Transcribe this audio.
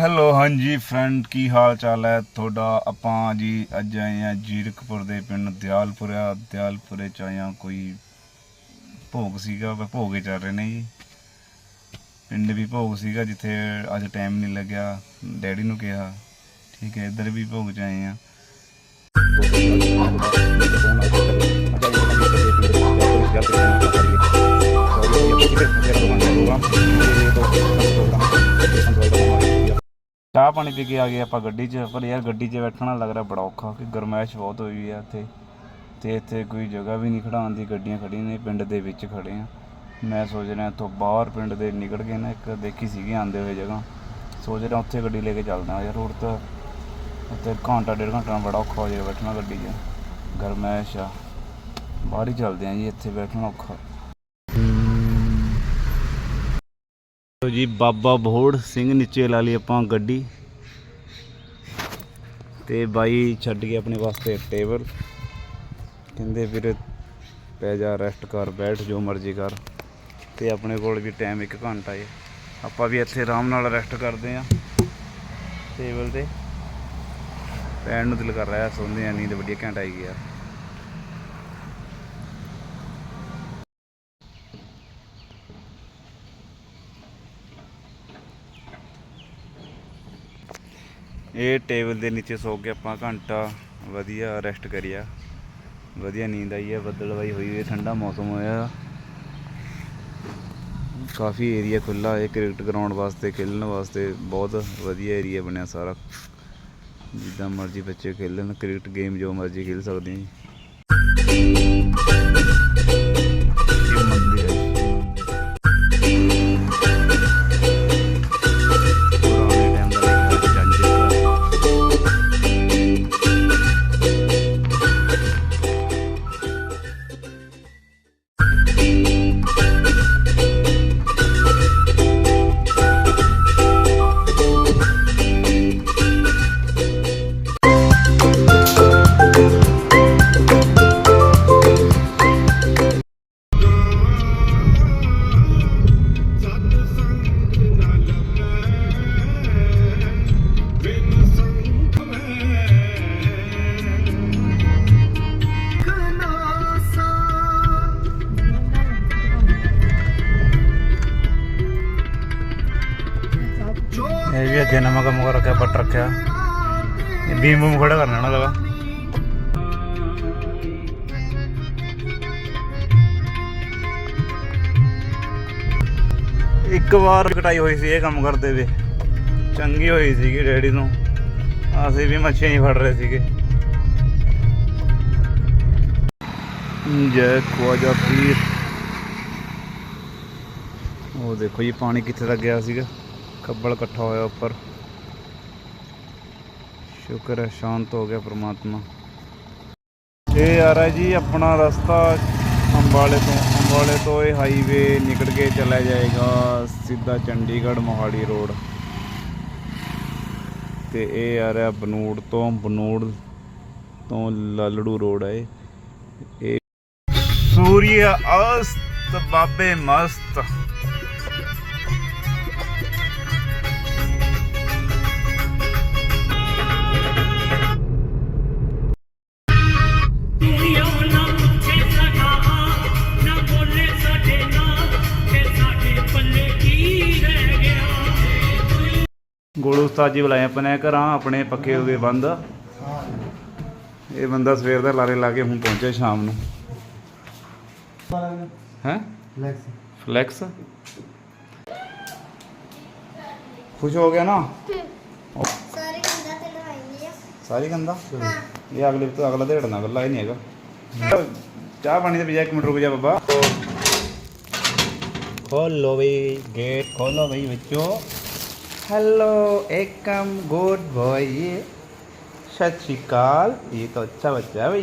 Hello, ਹਾਂਜੀ friend ਕੀ ਹਾਲ ਚਾਲ ਹੈ? ਤੁਹਾਡਾ, ਆਪਾਂ ਜੀ ਅੱਜ ਆਏ ਆ ਜੀਰਕਪੁਰ ਦੇ ਪਿੰਡ ਦਿਆਲਪੁਰਾ ਦਿਆਲਪੁਰੇ ਚ ਆਏ ਹਾਂ, ਕੋਈ ਭੋਗ ਸੀਗਾ ਵਾ ਭੋਗੇ ਚੱਲ ਰਹੇ ਨੇ ਜੀ। ਪਿੰਡ ਵੀ ਭੋਗ ਸੀਗਾ, ਜਿੱਥੇ ਅੱਜ ਟਾਈਮ ਨਹੀਂ ਲੱਗਿਆ। ਡੈਡੀ ਨੂੰ ਕਿਹਾ, ਠੀਕ ਹੈ, ਇੱਧਰ ਵੀ ਭੋਗ ਚ ਆਏ ਆ ਚਾਹ ਪਾਣੀ ਪੀ ਕੇ ਆ ਗਏ ਆਪਾਂ ਗੱਡੀ 'ਚ, ਪਰ ਯਾਰ ਗੱਡੀ 'ਚ ਬੈਠਣਾ ਲੱਗ ਰਿਹਾ ਬੜਾ ਔਖਾ ਕਿ ਗਰਮੈਸ਼ ਬਹੁਤ ਹੋਈ ਆ ਇੱਥੇ। ਤੇ ਇੱਥੇ ਕੋਈ ਜਗ੍ਹਾ ਵੀ ਨਹੀਂ ਖੜਾਉਣ ਦੀ, ਗੱਡੀਆਂ ਖੜੀਆਂ ਨੇ, ਪਿੰਡ ਦੇ ਵਿੱਚ ਖੜੇ ਆ। ਮੈਂ ਸੋਚ ਰਿਹਾ ਇੱਥੋਂ ਬਾਹਰ ਪਿੰਡ ਦੇ ਨਿਕਲ ਕੇ ਨਾ ਇੱਕ ਦੇਖੀ ਸੀਗੀ ਆਂਦੇ ਹੋਏ ਜਗ੍ਹਾ। ਸੋਚ ਰਿਹਾ ਉੱਥੇ ਗੱਡੀ ਲੈ ਕੇ ਚੱਲਦਾ ਯਾਰ ਰੋਡ ਤਾਂ ਉੱਥੇ ਘੰਟਾ, ਡੇਢ ਘੰਟਾ ਬੜਾ ਔਖਾ ਹੋ ਜਾਏਗਾ ਬੈਠਣਾ ਗੱਡੀ 'ਚ। ਗਰਮੈਸ਼ ਆ। ਬਾਹਰ ਹੀ ਚੱਲਦੇ ਆ ਜੀ, ਇੱਥੇ ਬੈਠਣਾ ਔਖਾ। ਲੋ ਜੀ, ਬਾਬਾ ਬੋੜ ਸਿੰਘ ਨੀਚੇ ਲਾ ਲਈ ਆਪਾਂ ਗੱਡੀ। ਤੇ ਬਾਈ ਛੱਡ ਕੇ ਆਪਣੇ ਵਾਸਤੇ ਟੇਬਲ। ਕਹਿੰਦੇ ਵੀਰੇ, ਪੈ ਜਾ ਰੈਸਟ ਕਰ, ਬੈਠ ਜੋ ਮਰਜ਼ੀ ਕਰ। ਤੇ ਆਪਣੇ ਕੋਲ ਵੀ ਟਾਈਮ 1 ਘੰਟਾ ਹੈ ਆਪਾਂ ਵੀ ਇੱਥੇ ਆਰਾਮ ਨਾਲ ਰੈਸਟ ਕਰਦੇ ਆ ਟੇਬਲ ਤੇ। ਪੈਣ ਨੂੰ ਦਿਲ ਕਰ ਰਿਹਾ, ਸੌਂਦੇ ਆ, ਨੀਂਦ ਵਧੀਆ ਘੰਟਾ ਆਈ ਯਾਰ ਇਹ ਟੇਬਲ ਦੇ ਨੀਚੇ ਸੌ ਕੇ ਆਪਾਂ ਘੰਟਾ ਵਧੀਆ ਰੈਸਟ ਕਰਿਆ। ਵਧੀਆ ਨੀਂਦ ਆਈ ਹੈ ਬੱਦਲਵਾਈ ਹੋਈ ਹੈ ਠੰਡਾ ਮੌਸਮ ਹੋਇਆ। ਕਾਫੀ ਏਰੀਆ ਖੁੱਲਾ ਹੈ ਕ੍ਰਿਕਟ ਗਰਾਊਂਡ ਵਾਸਤੇ, ਖੇਲਣ ਵਾਸਤੇ ਬਹੁਤ ਵਧੀਆ ਏਰੀਆ ਬਣਿਆ ਸਾਰਾ। ਜਿੱਦਾਂ ਮਰਜ਼ੀ ਬੱਚੇ ਖੇਲਣ ਕ੍ਰਿਕਟ ਗੇਮ ਜੋ ਮਰਜ਼ੀ ਖੇਲ ਸਕਦੇ ਆ ਇਹ ਵੀ ਅੱਗੇ ਨਵਾਂ ਕੰਮ ਕਰ ਰੱਖਿਆ ਬੱਟ ਰੱਖਿਆ। ਇਹ ਬੀਮ ਬੂਮ ਖੜਾ ਕਰਨਾ ਨਾ ਲਗਾ ਇੱਕ ਵਾਰ ਕਟਾਈ ਹੋਈ ਸੀ ਇਹ ਕੰਮ ਕਰਦੇ ਵੇ। ਚੰਗੀ ਹੋਈ ਸੀਗੀ ਡੈਡੀ ਨੂੰ। ਅਸੀਂ ਵੀ ਮੱਛੀਆਂ ਹੀ ਫੜ ਰਹੇ ਸੀਗੇ। ਜੈ ਖਵਾਜਾ ਪੀਰ। ਉਹ ਦੇਖੋ ਜੀ, ਪਾਣੀ ਕਿੱਥੇ ਤੱਕ ਗਿਆ ਸੀਗਾ। ਖੱਬਲ ਇਕੱਠਾ ਹੋਇਆ ਉੱਪਰ ਸ਼ੁਕਰ ਹੈ ਸ਼ਾਂਤ ਹੋ ਗਿਆ ਪ੍ਰਮਾਤਮਾ ਇਹ ਆ ਰਿਹਾ ਜੀ ਆਪਣਾ ਰਸਤਾ ਅੰਬਾਲੇ ਤੋਂ ਅੰਬਾਲੇ ਤੋਂ ਇਹ ਹਾਈਵੇ ਨਿਕਲ ਕੇ ਚਲਾ ਜਾਏਗਾ ਸਿੱਧਾ ਚੰਡੀਗੜ੍ਹ ਮੋਹਾਲੀ ਰੋਡ ਤੇ ਇਹ ਆ ਰਿਹਾ ਬਨੂੜ ਤੋਂ ਬਨੂੜ ਤੋਂ ਲਾਲੜੂ ਰੋਡ ਹੈ ਇਹ। ਸੂਰਿਆ ਅਸਤ ਬਾਬੇ ਮਸਤ ਗੋਲੂ ਉਸਤਾਦ ਜੀ ਬੁਲਾਏ ਆਪਾਂ ਨੇ ਘਰਾਂ ਆਪਣੇ ਪੱਕੇ ਹੋ ਗਏ ਬੰਦ। ਇਹ ਬੰਦਾ ਸਵੇਰ ਦਾ ਲਾਰੇ ਲਾ ਕੇ ਹੁਣ ਪਹੁੰਚਿਆ ਸ਼ਾਮ ਨੂੰ। ਹੈ? ਫਲੈਕਸ ਖੁਸ਼ ਹੋ ਗਿਆ ਨਾ? ਸਾਰੀ ਗੰਦਾ ਤੇ ਲਵਾਈ ਆ। ਸਾਰੀ ਗੰਦਾ? ਹਾਂ। ਇਹ ਅਗਲੇ ਤੋਂ ਅਗਲਾ ਦੇੜਨਾ ਗੱਲਾਂ ਹੀ ਨਹੀਂ ਹੈਗਾ। ਚਾਹ ਪਾਣੀ ਦੇ ਪਿਆ ਇੱਕ ਮਿੰਟ ਰੁਕ ਜਾ ਬਾਬਾ। ਖੋਲੋ ਬਈ ਗੇਟ ਖੋਲੋ ਬਈ ਬੱਚੋ ਹੈਲੋ ਏਕਮ ਗੁੱਡ ਬॉय ਸਤਿ ਸ਼੍ਰੀ ਅਕਾਲ ਇਹ ਤਾਂ ਅੱਛਾ ਬੱਚਾ ਹੈ